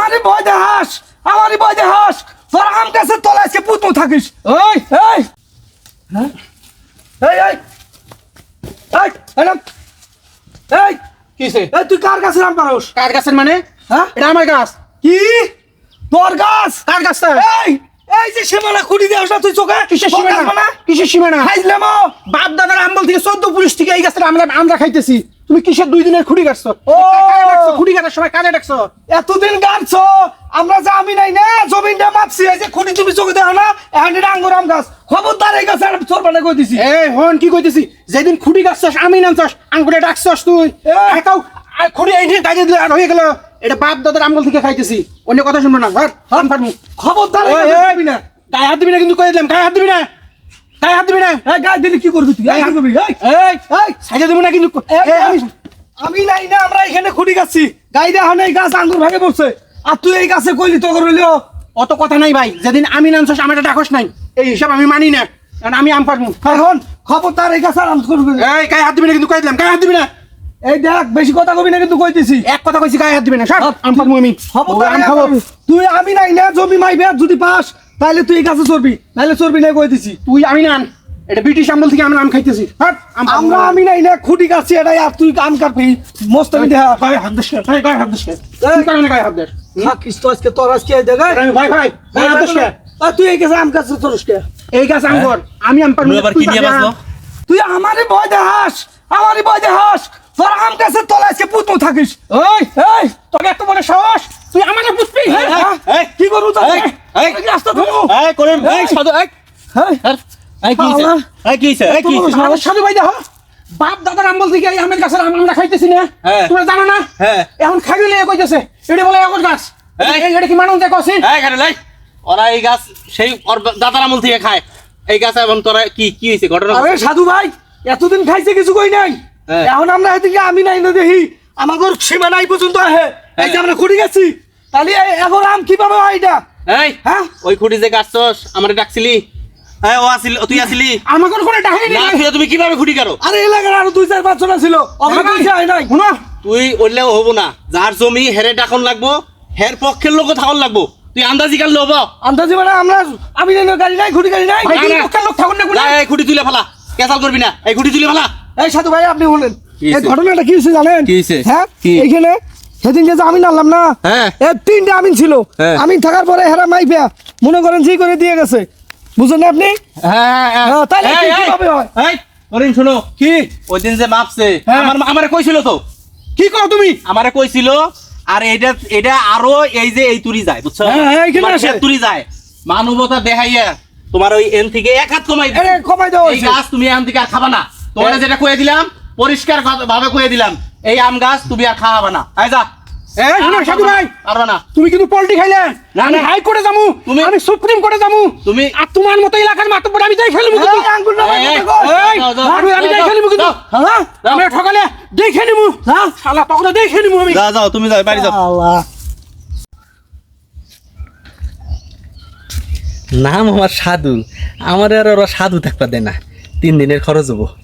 আমারই ভয় দেহাস আমারই ভয় দেহাস তোর আম গাছের তলায় আজকে পুতু থাকিস। ওই এই। হ্যাঁ? এই এই। এই এরম এই। কিসে এই তুই কার গাছের আম পারস কার গাছের মানে? হ্যাঁ? এটা আমার গাছ। কি? তোর গাছ? কার গাছটা এই এই যে সীমানা খুঁড়ি তুই চোখে? কিসের সীমানা? মানে? কিসের সীমানা। বাপ দাদার থেকে চোদ্দ পুলিশ থেকে এই গাছটা আমরা আমরা খাইতেছি। তুমি কিসের দুই দিনের খুঁড়ি কাটছো? ও! খুঁড়ি কাটার সময় কাজে ডাকছো? এতদিন গাছ আমরা যে আমি নাই না জমিনটা মাপছি এই যে খুঁড়ি তুমি চোখে দেখো না এখন এটা আঙ্গুর আম গাছ। খবরদার এই গাছ চোর পানে কই দিছি এই হন কি কইতেছি? যেদিন খুঁড়ি গাছছস আমি নামছস আঙ্গুরে ডাকছস তুই। এ! খাইতাও আর খুঁড়ি এই নিয়ে কাজে দিলে আর হয়ে গেল। এটা বাপ দাদার আমল থেকে খাইতেছি। অন্য কথা শুনব না। ফাটমু খবরদার গায়ে হাত দিবি না কিন্তু কয়ে দিলাম? গায়ে হাত দিবি না? গায়ে হাত দিবি না। এই গাছ দিলে কি করবি তুই? এই কি করবি এই। এই এই সাইজে দেবো না কিন্তু। আমি আমি নাই না আমরা এখানে খুঁড়ি গাছি গাই দেখো না এই গাছ আঙ্গুর ভাগে পড়ছে। আর তুই এই গাছে কইলি তো করলি অত কথা নাই ভাই। যেদিন আমি নামছস আমার একটা ডাকস নাই। এই হিসাব আমি মানি না। কারণ আমি আম ফাটমু এখন খবরদার এই গাছ আম করবি। এই গায়ে হাত দিবি না কিন্তু কয়ে দিলাম। গায়ে হাত দিবি না। এই দেখ বেশি কথা কবি না কিন্তু কইতেছি। এক কথা কইছি গায়ে হাত দিবি না। সব আম ফাটমু আমি। খবরদার তুই আমি নাই না জমি মাইবে যদি পাস তাহলে তুই এই গাছে চড়বি নাহলে চড়বি না কইতেছি তুই আমি নান এটা ব্রিটিশ আমল থেকে আমরা আম খাইতেছি? হাট, আম আমরা আমি নাই না খুঁটি গাছি এটাই আর তুই কাম কাটবি। মস্ত আমি দেখা গায়ে হাত দিস না, এই গায়ে হাত দিস না। তুই কারণে গায়ে হাত দিস থাকিস তো আজকে তোর আজকে এই জায়গায়। আমি ভাই ভাই গায়ে হাত দিস না। আর তুই এই কাছে আম কাছে চড়স কে? এই গাছ আম কর আমি আম পারব আবার কি নিয়ে বাঁচলো? তুই আমারই ভয় দেহাস আমারই ভয় দেহাস তোর আম গাছের তলায় আজকে পুতু থাকিস। ওই এই তোকে এত বড় সাহস? তুই আমাকে বুঝবি হ্যাঁ, হ্যাঁ? হ্যাঁ, কি করব তাহলে? এই, এই, এই রাস্তা থামো। এই করেন এই সাধু এই। এই কি এই কি এই কি সাধু ভাই দেখো। বাপ দাদার আমল থেকে এই আমের গাছের আম আমরা খাইতেছি না। হ্যাঁ। তোমরা জানো না? হ্যাঁ। এখন খাইলে লেগে কইতেছে। এটা বলে এখন গাছ। এটা কি মানুষ দেখো আছি এই এখানে লাই। ওরা এই গাছ সেই ওর দাদার আমল থেকে খায়। এই গাছ তোরা কি কি হয়েছে ঘটনা আরে সাধু ভাই এতদিন খাইছে কিছু কই নাই? হ্যাঁ। এখন আমরা আমি নাই না দেখি। আমাদের সীমা নাই পর্যন্ত আহে। এই যে আমরা খুঁড়ি গেছি। তাহলে এখন আম কীভাবে হয় এটা? এই হ্যাঁ? ওই খুঁটি যে গাছছস আমারে ডাকছিলি? হ্যাঁ ও আসিল তুই আসিলি? আমাকে কোনো ডাকেনি না তুই তুমি কীভাবে খুঁটি কারও আরে এলাকার আরও দুই চার পাঁচজন ছিল। হয়েছে হয় নাই। শুনো। তুই ওইলেও হব না। যার জমি হেরে ডাকন লাগবো হের পক্ষের লোক থাকন লাগবো। তুই আন্দাজি কাল লব আন্দাজি মানে আমরা আমি নাই না, গাড়ি নাই খুঁড়ি গাড়ি নাই। লোকের লোক থাকুন না যা, এই খুঁটি তুলে ফেলা। কেসাল করবি না। এই খুঁটি তুলে ফেলা। এই সাধু ভাই আপনি বলেন। এই ঘটনাটা কি হয়েছে জানেন? কি হয়েছে? হ্যাঁ? কি? এইখানে সেদিন যে আমিন আনলাম না? হ্যাঁ। এ তিনটা আমিন ছিল। হ্যাঁ। আমিন থাকার পরে হেরা মাইফিয়া মনে করেন জি করে দিয়ে গেছে। বুঝলেন আপনি? হ্যাঁ হ্যাঁ, কীভাবে হয়? অরিন শোনো। কি? ওই দিন যে মাপছে। আমার আমারে কইছিল তো। কি কও তুমি? আমারে কইছিল আর এটা এটা আরও এই যে এই তুরি যায় বুঝছ? তুরি যায়। মানবতা দেখাইয়া তোমার ওই এন থেকে এক হাত কমাই। কমাই দেওয়া এই গাছ তুমি এখান থেকে আর খাবা না। তোমার যেটা কয়ে দিলাম পরিষ্কার ভাবে কয়ে দিলাম এই আম গাছ তুমি আর খাওয়াবা না। আয় যা। তুমি কিন্তু পোল্ট্রি খাইলে। আমি হাই কোর্টে তুমি- আমি সুপ্রিম কোর্টে যামু তুমি আর তোমার মতো এলাকার মাতব্বর আমি যাই খেলব যাই খেলব কিন্তু। ঠকালে দেখে শালা দেখে যা যাও তুমি যাও বাড়ি যাও। আল্লাহ। নাম আমার সাধু। আমার আর ওরা সাধু থাকবা দেয় না। তিন দিনের খরচ হব।